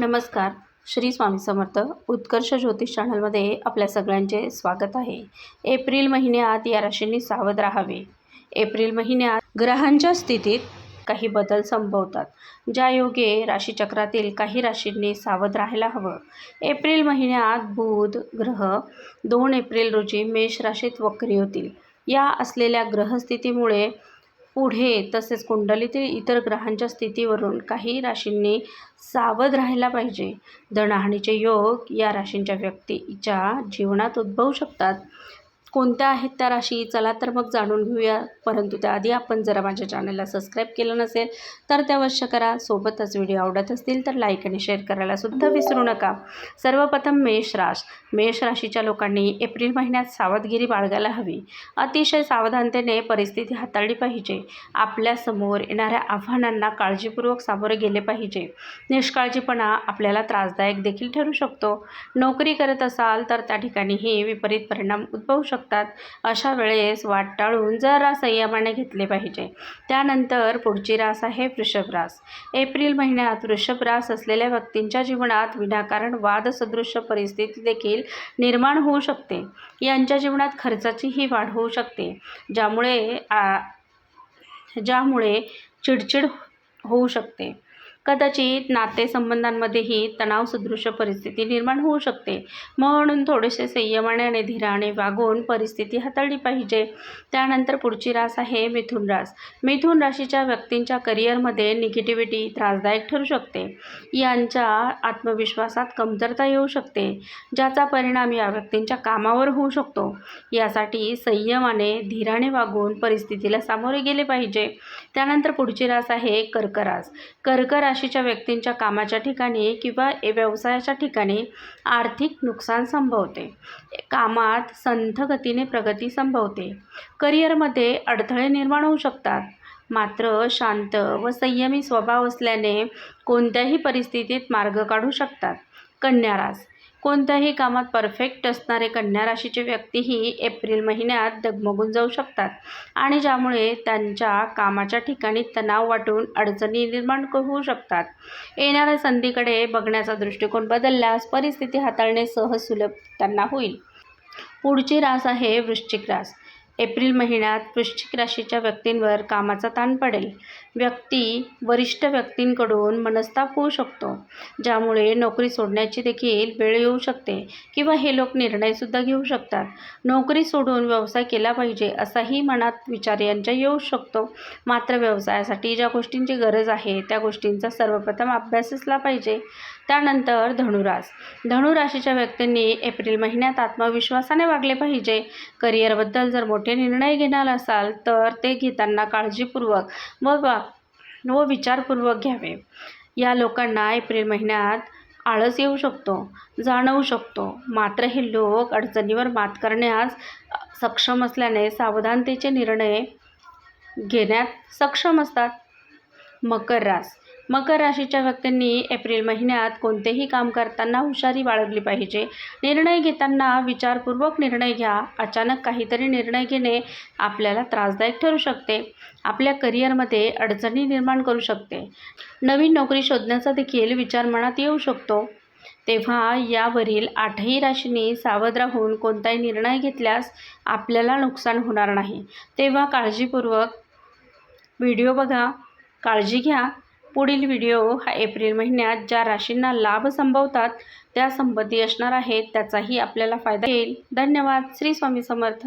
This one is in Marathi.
नमस्कार. श्री स्वामी समर्थ उत्कर्ष ज्योतिष चॅनलमध्ये आपल्या सगळ्यांचे स्वागत आहे. एप्रिल महिन्यात या राशींनी सावध राहावे. एप्रिल महिन्यात ग्रहांच्या स्थितीत काही बदल संभवतात. ज्या योगे राशीचक्रातील काही राशींनी सावध राहायला हवं. एप्रिल महिन्यात बुध ग्रह दोन एप्रिल रोजी मेष राशीत वक्री होतील. या असलेल्या ग्रहस्थितीमुळे पुढे तसेच कुंडलीतील इतर ग्रहांच्या स्थितीवरून काही राशींनी सावध राहायला पाहिजे. धनहानीचे योग या राशींच्या व्यक्तीच्या जीवनात उद्भवू शकतात. कोणत्या आहेत त्या राशी? चला तर मग जाणून घेऊया. परंतु त्याआधी आपण जरा माझ्या चॅनलला सबस्क्राईब केलं नसेल तर ते अवश्य करा. सोबतच व्हिडिओ आवडत असतील तर लाईक आणि शेअर करायला सुद्धा विसरू नका. सर्वप्रथम मेष राश. मेष राशीच्या लोकांनी एप्रिल महिन्यात सावधगिरी बाळगायला हवी. अतिशय सावधानतेने परिस्थिती हाताळली पाहिजे. आपल्यासमोर येणाऱ्या आव्हानांना काळजीपूर्वक सामोरे गेले पाहिजे. निष्काळजीपणा आपल्याला त्रासदायक देखील ठरू शकतो. नोकरी करत असाल तर त्या ठिकाणीही विपरीत परिणाम उद्भवू शकतो. शकतात. अशा वेळेस वाट टाळून जरा संयमाने घेतले पाहिजे. त्यानंतर पुढची रास आहे वृषभ रास. एप्रिल महिन्यात वृषभ रास असलेल्या व्यक्तींच्या जीवनात विनाकारण वादसदृश्य परिस्थिती देखील निर्माण होऊ शकते. यांच्या जीवनात खर्चाचीही वाढ होऊ शकते. ज्यामुळे ज्यामुळे चिडचिड होऊ शकते. कदाचित नातेसंबंधांमध्येही तणावसदृश परिस्थिती निर्माण होऊ शकते. म्हणून थोडेसे संयमाने आणि धीराने वागून परिस्थिती हाताळली पाहिजे. त्यानंतर पुढची रास आहे मिथुन रास. मिथुन राशीच्या व्यक्तींच्या करिअरमध्ये निगेटिव्हिटी त्रासदायक ठरू शकते. यांच्या आत्मविश्वासात कमतरता येऊ शकते ज्याचा परिणाम या व्यक्तींच्या कामावर होऊ शकतो. यासाठी संयमाने धीराने वागून परिस्थितीला सामोरे गेले पाहिजे. त्यानंतर पुढची रास आहे कर्करास. कर्करास राशीच्या व्यक्तींच्या कामाच्या ठिकाणी किंवा व्यवसायाच्या ठिकाणी आर्थिक नुकसान संभवते. कामात संथ गतीने प्रगती संभवते. करिअरमध्ये अडथळे निर्माण होऊ शकतात. मात्र शांत व संयमी स्वभाव असल्याने कोणत्याही परिस्थितीत मार्ग काढू शकतात. कन्यारास कोणत्याही कामात परफेक्ट असणारे कन्या राशीचे व्यक्तीही एप्रिल महिन्यात दगमगून जाऊ शकतात. आणि ज्यामुळे त्यांच्या कामाच्या ठिकाणी तणाव वाटून अडचणी निर्माण होऊ शकतात. येणाऱ्या संधीकडे बघण्याचा दृष्टिकोन बदलल्यास परिस्थिती हाताळणे सहज सुलभ त्यांना होईल. पुढची रास आहे वृश्चिक रास. एप्रिल महिन्यात वृश्चिक राशीच्या व्यक्तींवर कामाचा ताण पडेल. व्यक्ती वरिष्ठ व्यक्तींकडून मनस्ताप होऊ शकतो ज्यामुळे नोकरी सोडण्याची देखील वेळ येऊ शकते किंवा हे लोक निर्णयसुद्धा घेऊ शकतात. नोकरी सोडून व्यवसाय केला पाहिजे असाही मनात विचार यांच्या येऊ शकतो. मात्र व्यवसायासाठी ज्या गोष्टींची गरज आहे त्या गोष्टींचा सर्वप्रथम अभ्यास असला पाहिजे. त्यानंतर धनुरास. धनुराशीच्या व्यक्तींनी एप्रिल महिन्यात आत्मविश्वासाने वागले पाहिजे. करिअरबद्दल जर मोठे निर्णय घेणार असाल तर ते घेताना काळजीपूर्वक व व विचारपूर्वक घ्यावे. या लोकांना एप्रिल महिन्यात आळस येऊ शकतो जाणवू शकतो. मात्र हे लोक अडचणीवर मात करण्यास सक्षम असल्याने सावधानतेचे निर्णय घेण्यात सक्षम असतात. मकर रास मकर राशीच्या व्यक्तींनी एप्रिल महिन्यात कोणतेही काम करताना हुशारी बाळगली पाहिजे. निर्णय घेताना विचारपूर्वक निर्णय घ्या. अचानक काहीतरी निर्णय घेणे आपल्याला त्रासदायक ठरू शकते. आपल्या करिअरमध्ये अडचणी निर्माण करू शकते. नवीन नोकरी शोधण्याचा देखील विचार मनात येऊ शकतो. तेव्हा यावरील आठही राशींनी सावध राहून कोणताही निर्णय घेतल्यास आपल्याला नुकसान होणार नाही. तेव्हा काळजीपूर्वक व्हिडिओ बघा काळजी घ्या. पुढील व्हिडिओ हा एप्रिल महिन्यात ज्या राशींना लाभ संभवतात त्या संबंधी असणार आहेत त्याचाही आपल्याला फायदा येईल धन्यवाद. श्री स्वामी समर्थ.